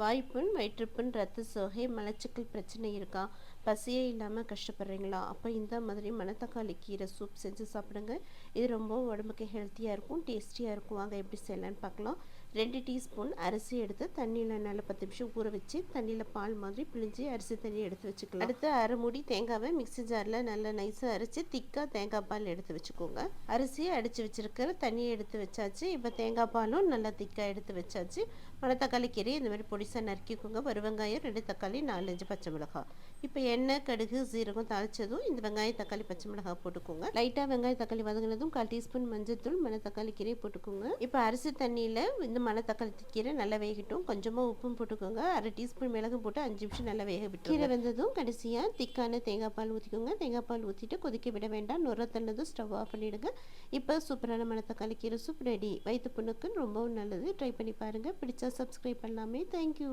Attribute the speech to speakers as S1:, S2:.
S1: வாய்ப்புண் வயிற்றுப்புண் ரத்த சோகை மலச்சிக்கல் பிரச்சனை இருக்கா? பசியே இல்லாமல் கஷ்டப்படுறீங்களா? அப்போ இந்த மாதிரி மணத்தக்காளி கீரை சூப் செஞ்சு சாப்பிடுங்க. இது ரொம்ப உடம்புக்கு ஹெல்த்தியாக இருக்கும் டேஸ்டியாக இருக்கும். வாங்க எப்படி செய்யலான்னு பார்க்கலாம். ரெண்டு டீஸ்பூன் அரிசி எடுத்து தண்ணியில் நல்லா பத்து நிமிஷம் ஊற வச்சு தண்ணியில் பால் மாதிரி பிழிஞ்சு அரிசி தண்ணி எடுத்து வச்சுக்கலாம். அடுத்து அரை மூடி தேங்காவை மிக்ஸி ஜாரில் நல்லா நைஸாக அரைச்சி திக்காக தேங்காய் பால் எடுத்து வச்சுக்கோங்க. அரிசியை அடித்து வச்சுருக்கிற தண்ணியை எடுத்து வச்சாச்சு. இப்போ தேங்காய் பாலும் நல்லா திக்காக எடுத்து வச்சாச்சு. மணத்தக்காளி கீரை இந்த மாதிரி பொடிசாக நறுக்கிக்கோங்க. ஒரு வெங்காயம் ரெண்டு தக்காளி நாலஞ்சு பச்சை மிளகாய். இப்போ எண்ணெய் கடுகு சீரகம் தாளிச்சதும் இந்த வெங்காயம் தக்காளி பச்சை மிளகாய் போட்டுக்கோங்க. லைட்டாக வெங்காயம் தக்காளி வதங்கினதும் கால் டீஸ்பூன் மஞ்சள் தூள் மணத்தக்காளி கீரை போட்டுக்கோங்க. இப்போ அரிசி தண்ணியில் இந்த மணத்தக்காளி கீரை நல்லா வேகட்டும். கொஞ்சமாக உப்பும் போட்டுக்கோங்க. அரை டீஸ்பூன் மிளகு போட்டு அஞ்சு நிமிஷம் நல்லா வேக விட்டு கீரை வந்ததும் கடைசியாக திக்கான தேங்காய் பால் ஊற்றிக்கோங்க தேங்காய் பால் ஊற்றிட்டு கொதிக்க விட வேண்டாம். நுர தள்ளதும் ஸ்டவ் ஆஃப் பண்ணிவிடுங்க இப்போ சூப்பரான மணத்தக்காளி கீரை சூப் ரெடி வயிற்று புண்ணுக்கு ரொம்பவும் நல்லது. ட்ரை பண்ணி பாருங்கள் பிடிச்சா சப்ஸ்கிரைப் பண்ணலாமே. தேங்க்யூ